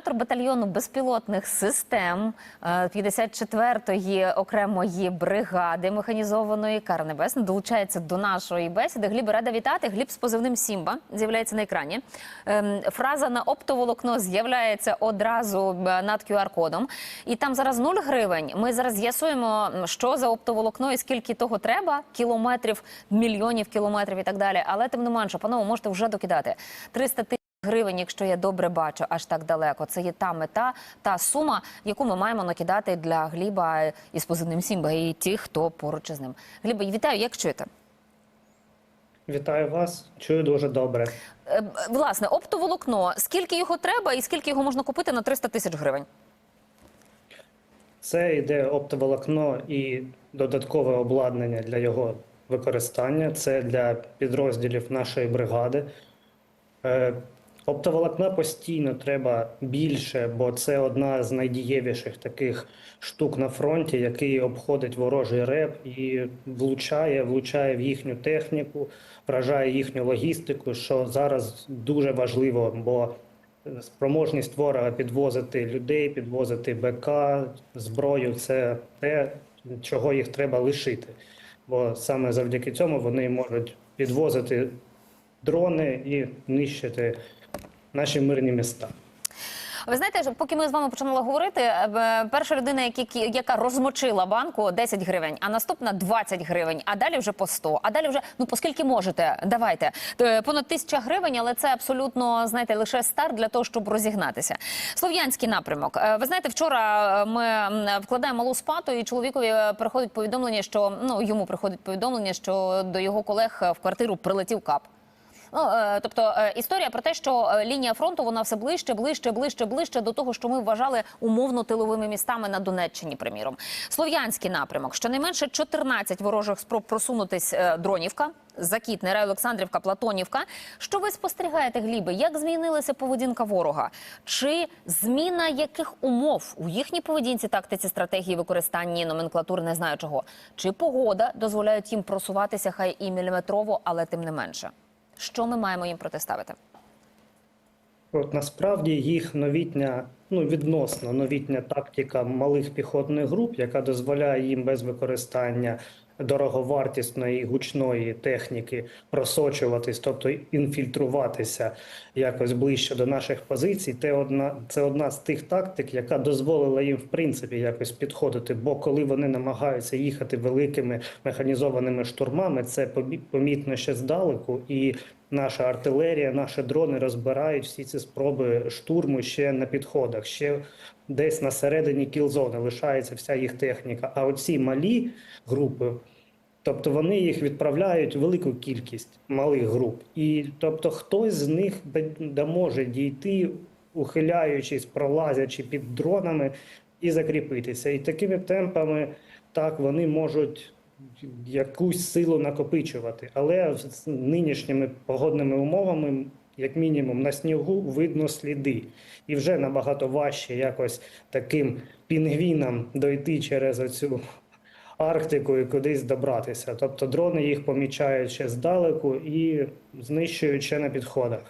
оператор батальйону безпілотних систем е, 54-ї окремої бригади механізованої Кара Небесна долучається до нашої бесіди. Гліб рада вітати. Гліб з позивним Сімба з'являється на екрані. Ем, Фраза на оптоволокно з'являється одразу е, над QR-кодом. І там зараз 0 гривень. Ми зараз з'ясуємо, що за оптоволокно і скільки того треба, кілометрів, мільйонів кілометрів і так далі. Але тим не менше, панове, можете вже докидати 300 тисяч гривень, якщо я добре бачу, аж так далеко. Це є та мета, та сума, яку ми маємо накидати для Гліба із позивним Сімба і ті, хто поруч із ним. Гліба, вітаю, як чуєте? Вітаю вас, чую дуже добре. Е, Власне, оптоволокно, скільки його треба і скільки його можна купити на 300 тисяч гривень? Це йде оптоволокно і додаткове обладнання для його використання. Це для підрозділів нашої бригади. Оптоволокна постійно треба більше, бо це одна з найдієвіших таких штук на фронті, який обходить ворожий реп і влучає, влучає в їхню техніку, вражає їхню логістику, що зараз дуже важливо, бо спроможність ворога підвозити людей, підвозити БК, зброю це те, чого їх треба лишити. Бо саме завдяки цьому вони можуть підвозити дрони і нищити наші мирні міста. Ви знаєте, поки ми з вами починали говорити, е, перша людина, яка розмочила банку 10 гривень, а наступна 20 гривень, а далі вже по 100, а далі вже ну поскільки можете, давайте Е, понад тисяча гривень, але це абсолютно знаєте лише старт для того, щоб розігнатися. Слов'янський напрямок. Е, Ви знаєте, вчора ми вкладаємо малу спату, і чоловікові приходить повідомлення, що ну йому приходить повідомлення, що до його колег в квартиру прилетів кап. Ну, е, тобто е, історія про те, що е, лінія фронту вона все ближче, ближче, ближче, ближче до того, що ми вважали умовно тиловими містами на Донеччині. Приміром, слов'янський напрямок. Щонайменше 14 ворожих спроб просунутись дронівка. Закітне, Олександрівка, Платонівка. Що ви спостерігаєте, Гліби? Як змінилася поведінка ворога? Чи зміна яких умов у їхній поведінці, тактиці, стратегії, використанні номенклатури, не знаю чого? Чи погода дозволяють їм просуватися хай і міліметрово, але тим не менше? Що ми маємо їм протиставити? От насправді їх новітня, ну відносно новітня тактика малих піхотних груп, яка дозволяє їм без використання дороговартісної гучної техніки просочуватись, тобто інфільтруватися якось ближче до наших позицій. Це одна, це одна з тих тактик, яка дозволила їм в принципі якось підходити. Бо коли вони намагаються їхати великими механізованими штурмами, це помітно ще здалеку і. Наша артилерія, наші дрони розбирають всі ці спроби штурму ще на підходах. Ще десь на середині кілзони лишається вся їх техніка. А оці малі групи, тобто вони їх відправляють велику кількість малих груп. І тобто хтось з них може дійти, ухиляючись, пролазячи під дронами, і закріпитися. І такими темпами так вони можуть якусь силу накопичувати. Але з нинішніми погодними умовами, як мінімум, на снігу видно сліди. І вже набагато важче якось таким пінгвінам дойти через оцю Арктику і кудись добратися. Тобто дрони їх помічають ще здалеку і знищують ще на підходах.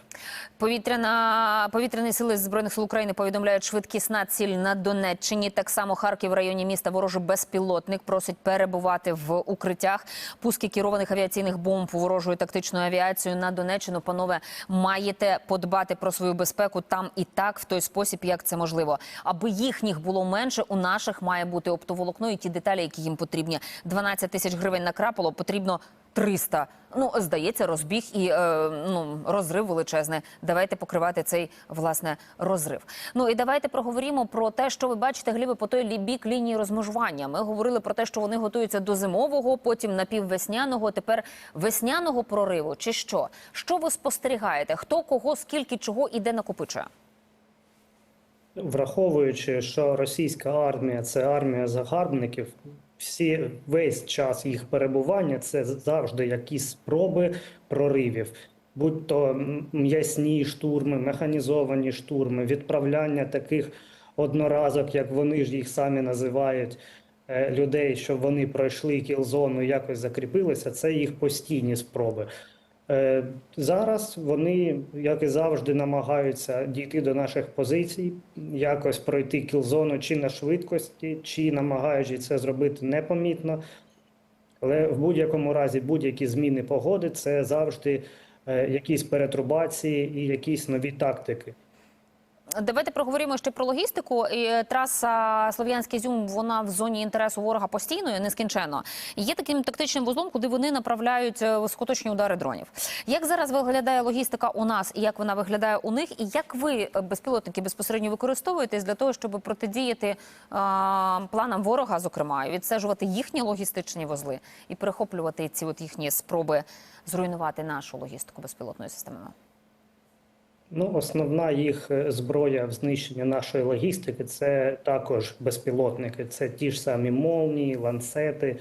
Повітряна повітряні сили збройних сил України повідомляють швидкісна ціль на Донеччині. Так само Харків в районі міста ворожий безпілотник просить перебувати в укриттях. Пуски керованих авіаційних бомб ворожою тактичною авіацією на Донеччину. Панове, маєте подбати про свою безпеку там і так, в той спосіб, як це можливо. Аби їхніх було менше, у наших має бути оптоволокно і ті деталі, які їм потрібні. 12 тисяч гривень накрапало, потрібно 300. Ну, здається, розбіг і е, ну, розрив величезний. Давайте покривати цей власне розрив. Ну і давайте проговоримо про те, що ви бачите, Глібе, по той бік лінії розмежування. Ми говорили про те, що вони готуються до зимового, потім напіввесняного, тепер весняного прориву. Чи що? Що ви спостерігаєте? Хто кого, скільки чого і де накопичує? Враховуючи, що російська армія це армія загарбників, всі весь час їх перебування це завжди якісь спроби проривів, будь то м'ясні штурми, механізовані штурми, відправляння таких одноразок, як вони ж їх самі називають. е, Людей, щоб вони пройшли кілзону, якось закріпилися, це їх постійні спроби. Е, Зараз вони, як і завжди, намагаються дійти до наших позицій, якось пройти кілзону чи на швидкості, чи намагаючись це зробити непомітно. Але в будь-якому разі будь-які зміни погоди це завжди е, якісь перетрубації і якісь нові тактики. Давайте проговоримо ще про логістику. І е, траса Слов'янський Зюм вона в зоні інтересу ворога постійно, нескінченно. Є таким тактичним вузлом, куди вони направляють е, високоточні удари дронів. Як зараз виглядає логістика у нас, і як вона виглядає у них, і як ви е, безпілотники безпосередньо використовуєтесь для того, щоб протидіяти а, планам ворога, зокрема, і відстежувати їхні логістичні вузли і перехоплювати ці от їхні спроби зруйнувати нашу логістику безпілотною системою? Ну, основна їх е, зброя в знищенні нашої логістики це також безпілотники. Це ті ж самі молнії, ланцети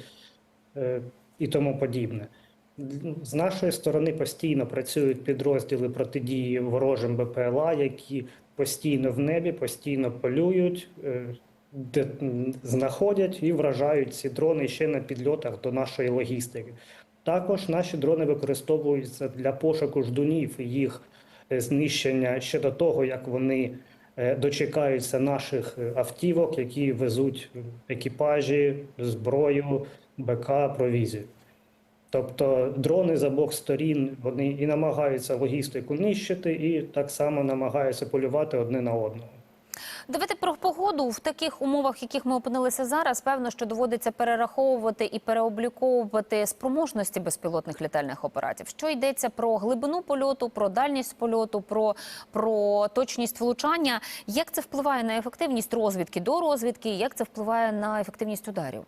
е, і тому подібне. З нашої сторони постійно працюють підрозділи протидії ворожим БПЛА, які постійно в небі, постійно полюють, е, знаходять і вражають ці дрони ще на підльотах до нашої логістики. Також наші дрони використовуються для пошуку ждунів їх знищення ще до того, як вони е, дочекаються наших е, автівок, які везуть екіпажі, зброю, БК, провізію. Тобто дрони з обох сторін вони і намагаються логістику нищити, і так само намагаються полювати одне на одного. Давайте про погоду в таких умовах, в яких ми опинилися зараз. Певно, що доводиться перераховувати і переобліковувати спроможності безпілотних літальних апаратів. Що йдеться про глибину польоту, про дальність польоту, про, про точність влучання. Як це впливає на ефективність розвідки до розвідки? Як це впливає на ефективність ударів?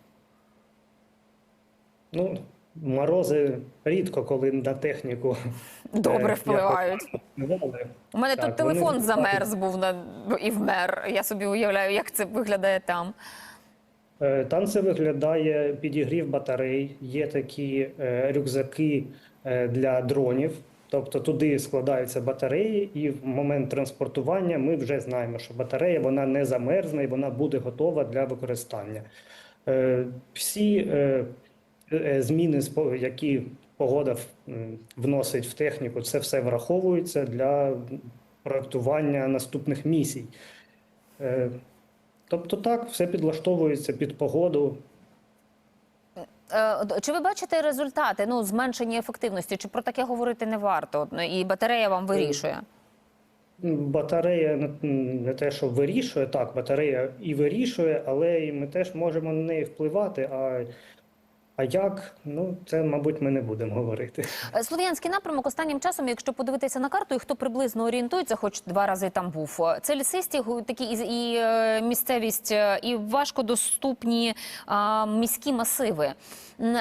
Ну, морози рідко, коли на техніку Добре е, впливають. У мене Так, тут телефон вони- замерз був на і вмер. Я собі уявляю, як це виглядає там. Е, Там це виглядає підігрів батарей. Є такі е, рюкзаки для дронів. Тобто туди складаються батареї, і в момент транспортування ми вже знаємо, що батарея вона не замерзне і вона буде готова для використання. Всі зміни, спо- які погода вносить в техніку, це все враховується для проектування наступних місій. Е, Тобто так, все підлаштовується під погоду. Е, Чи ви бачите результати ну зменшення ефективності? Чи про таке говорити не варто? І батарея вам вирішує? Батарея не- не те, що вирішує, так, батарея і вирішує, але і ми теж можемо на неї впливати. А, а як? Ну, це, мабуть, ми не будемо говорити. Е, Слов'янський напрямок останнім часом, якщо подивитися на карту, і хто приблизно орієнтується, хоч два рази там був. е, Це лісисті такі і, і е, місцевість, і важкодоступні а, міські масиви.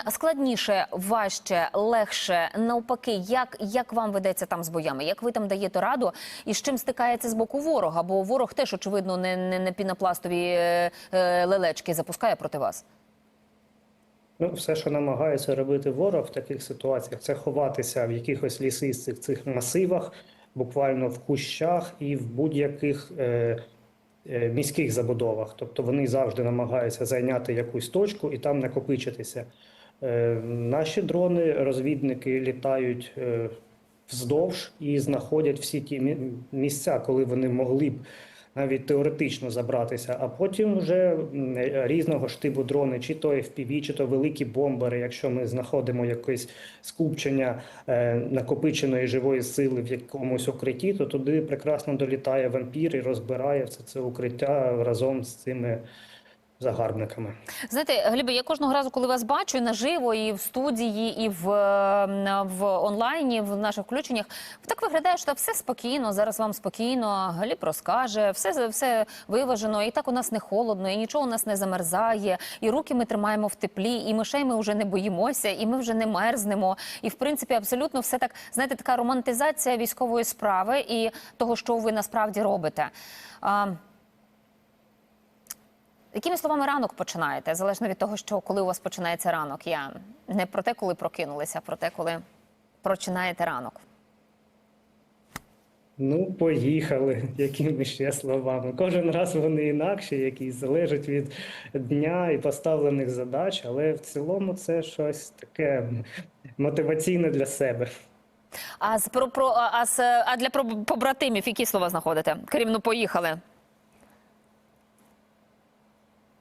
Складніше, важче, легше, навпаки, як, як вам ведеться там з боями? Як ви там даєте раду і з чим стикається з боку ворога? Бо ворог теж очевидно не, не, не пінопластові е, е, лелечки запускає проти вас. Ну, все, що намагається робити ворог в таких ситуаціях, це ховатися в якихось лісистих цих масивах, буквально в кущах і в будь-яких е, е, міських забудовах. Тобто вони завжди намагаються зайняти якусь точку і там накопичитися. Е, наші дрони, розвідники літають е, вздовж і знаходять всі ті мі- місця, коли вони могли б навіть теоретично забратися, а потім вже різного штибу дрони, чи то FPV, чи то великі бомбери. Якщо ми знаходимо якесь скупчення е, накопиченої живої сили в якомусь укритті, то туди прекрасно долітає вампір і розбирає все це укриття разом з цими загарбниками. Знаєте, Глібе, я кожного разу, коли вас бачу і наживо, і в студії, і в, е, в онлайні, в наших включеннях, так виглядає, що все спокійно. Зараз вам спокійно. Гліб розкаже, все, все виважено, і так у нас не холодно, і нічого у нас не замерзає, і руки ми тримаємо в теплі, і мишей ми вже не боїмося, і ми вже не мерзнемо. І в принципі, абсолютно все так, знаєте, така романтизація військової справи і того, що ви насправді робите. Якими словами ранок починаєте? Залежно від того, що коли у вас починається ранок. Я не про те, коли прокинулися, а про те, коли починаєте ранок. Ну, поїхали, якими ще словами. Кожен раз вони інакші, якісь залежать від дня і поставлених задач, але в цілому це щось таке мотиваційне для себе. А з про, про а, з, а для побратимів які слова знаходите? Крім ну поїхали.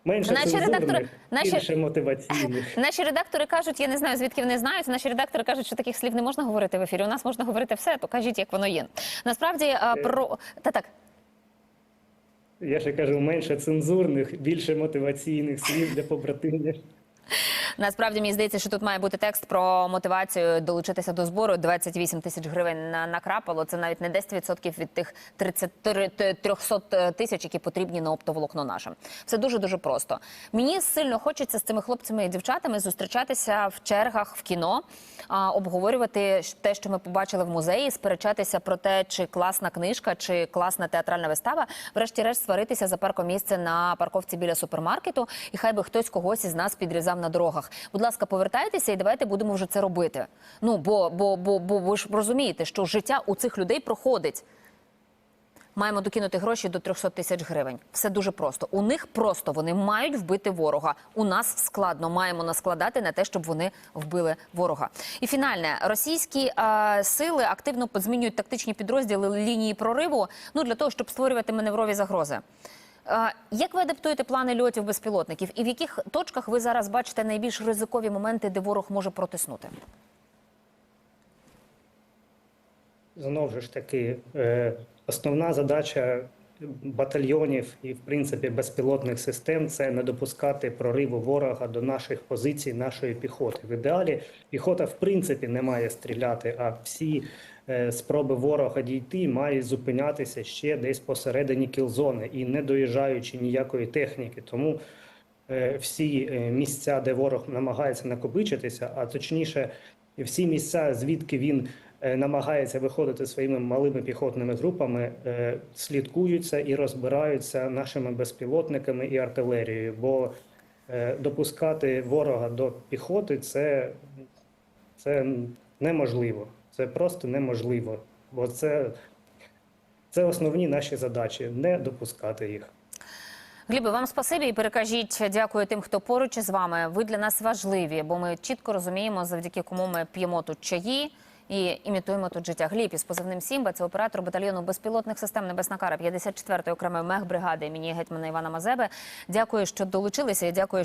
Менше Наші редактори- наші- більше мотиваційних. Наші редактори кажуть, я не знаю звідки вони знають. Наші редактори кажуть, що таких слів не можна говорити в ефірі. У нас можна говорити все, то кажіть, як воно є. Насправді а, про та так. Я ще кажу, менше цензурних, більше мотиваційних слів для побратимів. Насправді мені здається, що тут має бути текст про мотивацію долучитися до збору. 28 тисяч гривень на накрапало. Це навіть не 10% від тих 30, 300 тисяч, які потрібні на оптоволокно наше. Все дуже дуже просто. Мені сильно хочеться з цими хлопцями і дівчатами зустрічатися в чергах в кіно, а, обговорювати те, що ми побачили в музеї, сперечатися про те, чи класна книжка, чи класна театральна вистава. Врешті-решт сваритися за паркомісце на парковці біля супермаркету, і хай би хтось когось із нас підрізав на дорогах. Будь ласка, повертайтеся і давайте будемо вже це робити. Ну бо, бо, бо, бо ви ж розумієте, що життя у цих людей проходить. Маємо докинути гроші до 300 тисяч гривень. Все дуже просто. У них просто вони мають вбити ворога. У нас складно маємо наскладати на те, щоб вони вбили ворога. І фінальне російські е, сили активно змінюють тактичні підрозділи лінії прориву. Ну для того, щоб створювати маневрові загрози. Як ви адаптуєте плани льотів безпілотників, і в яких точках ви зараз бачите найбільш ризикові моменти, де ворог може протиснути? Знову ж таки, е, основна задача батальйонів і, в принципі, безпілотних систем це не допускати прориву ворога до наших позицій, нашої піхоти. В ідеалі піхота, в принципі, не має стріляти, а всі е, спроби ворога дійти мають зупинятися ще десь посередині кілзони і не доїжджаючи ніякої техніки. Тому е, всі е, місця, де ворог намагається накопичитися, а точніше, всі місця, звідки він намагається виходити своїми малими піхотними групами, е, слідкуються і розбираються нашими безпілотниками і артилерією. Бо е, допускати ворога до піхоти це, це неможливо. Це просто неможливо. Бо це, це основні наші задачі не допускати їх. Глібе, вам спасибі і перекажіть дякую тим, хто поруч із вами. Ви для нас важливі, бо ми чітко розуміємо, завдяки кому ми п'ємо тут чаї. І імітуємо тут життя. Гліб із позивним Сімба, це оператор батальйону безпілотних систем Небесна Кара 54-ї окремої мехбригади імені гетьмана Івана Мазеби. Дякую, що долучилися, і дякую,